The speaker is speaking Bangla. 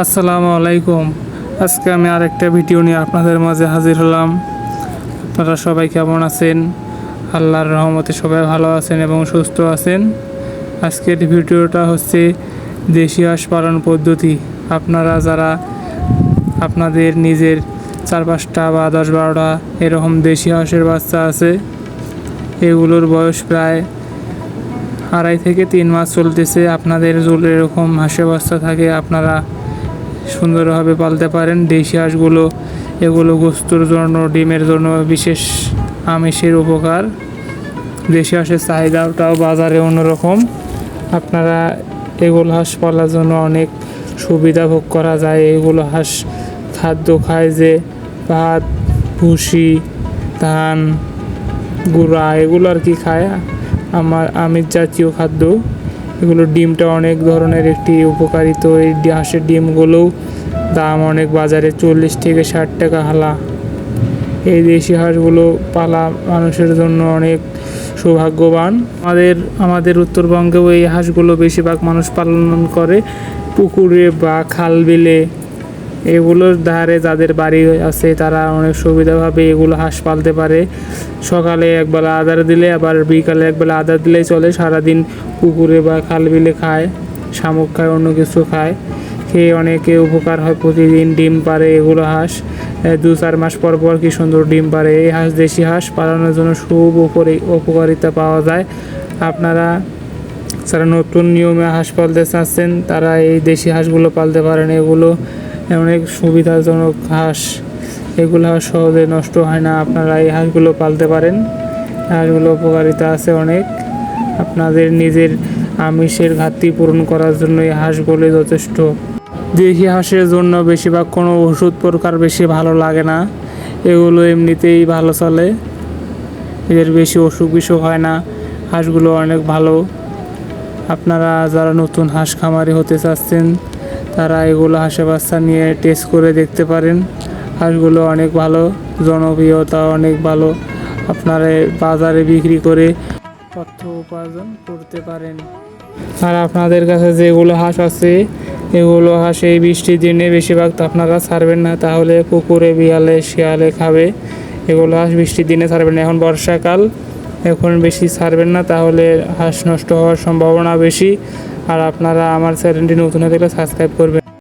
আসসালামু আলাইকুম। আজকে আমি আরেকটা ভিডিও নিয়ে আপনাদের মাঝে হাজির হলাম। আপনারা সবাই কেমন আছেন? আল্লাহর রহমতে সবাই ভালো আছেন এবং সুস্থ আছেন। আজকের ভিডিওটা হচ্ছে দেশি হাঁস পালন পদ্ধতি। আপনারা যারা আপনাদের নিজের চার পাঁচটা বা দশ বারোটা এরকম দেশি হাঁসের বাচ্চা আছে, এগুলোর বয়স প্রায় আড়াই থেকে তিন মাস চলতেছে। আপনাদের যদি এরকম হাঁসের বাচ্চা থাকে, আপনারা সুন্দরভাবে পালতে পারেন। দেশি হাঁসগুলো, এগুলো গোস্তুর জন্য, ডিমের জন্য বিশেষ আমিষের উপকার। দেশি হাঁসের চাহিদাটাও বাজারে অন্যরকম। আপনারা এগুলো হাঁস পালার জন্য অনেক সুবিধা ভোগ করা যায়। এগুলো হাঁস খাদ্য খায় যে ভাত, ভুসি, ধান, গুঁড়া, এগুলো আর কি খায়। আমার আমিষ জাতীয় খাদ্য। এগুলো ডিমটা অনেক ধরনের একটি উপকারিত এই হাঁসের ডিমগুলোও দাম অনেক বাজারে চল্লিশ থেকে ষাট টাকা হালা। এই দেশি হাঁসগুলো পালা মানুষের জন্য অনেক সৌভাগ্যবান। আমাদের আমাদের উত্তরবঙ্গেও এই হাঁসগুলো বেশিরভাগ মানুষ পালন করে পুকুরে বা খাল বিলে এগুলোর ধারে যাদের বাড়ি আছে তারা অনেক সুবিধাভাবে এগুলো হাঁস পালতে পারে। সকালে একবেলা আদার দিলে, আবার বিকালে একবেলা আদার দিলেই চলে। সারাদিন পুকুরে বা খাল বিলে খায়, শামুক খায়, অন্য কিছু খায়। খেয়ে অনেকে উপকার হয় প্রতিদিন ডিম পারে এগুলো হাঁস। দু চার মাস পর পর কি সুন্দর ডিম পারে এই হাঁস দেশি হাঁস পালানোর জন্য খুব উপরে উপকারিতা পাওয়া যায়। আপনারা যারা নতুন নিয়মে হাঁস পালতে চাচ্ছেন, তারা এই দেশি হাঁসগুলো পালতে পারেন। এগুলো অনেক সুবিধাজনক হাঁস। এগুলো হাঁস সহজে নষ্ট হয় না। আপনারা এই হাঁসগুলো পালতে পারেন। হাঁসগুলো উপকারিতা আছে অনেক। আপনাদের নিজের আমিষের ঘাটতি পূরণ করার জন্য এই হাঁসগুলো যথেষ্ট। দেশি হাঁসের জন্য বেশিরভাগ কোনো ওষুধ প্রকার বেশি ভালো লাগে না। এগুলো এমনিতেই ভালো চলে। এদের বেশি অসুখ বিসুখ হয় না। হাঁসগুলো অনেক ভালো। আপনারা যারা নতুন হাঁস খামারি হতে চাচ্ছেন, তারা এগুলো হাঁসের বাচ্চা নিয়ে টেস্ট করে দেখতে পারেন। হাঁসগুলো অনেক ভালো, জনপ্রিয়তা অনেক ভালো। আপনারা বাজারে বিক্রি করে অর্থ উপার্জন করতে পারেন। আর আপনাদের কাছে যেগুলো হাঁস আছে, এগুলো হাঁস এই বৃষ্টির দিনে বেশিরভাগ আপনারা ছাড়বেন না, তাহলে পুকুরে বিয়ালে শিয়ালে খাবে। এগুলো হাঁস বৃষ্টির দিনে ছাড়বেন না, এখন বর্ষাকাল, এখন বেশি ছাড়বেন না, তাহলে হাঁস নষ্ট হওয়ার সম্ভাবনা বেশি। আর আপনারা আমার চ্যানেলটি নতুন হয়ে থাকলে সাবস্ক্রাইব করবেন।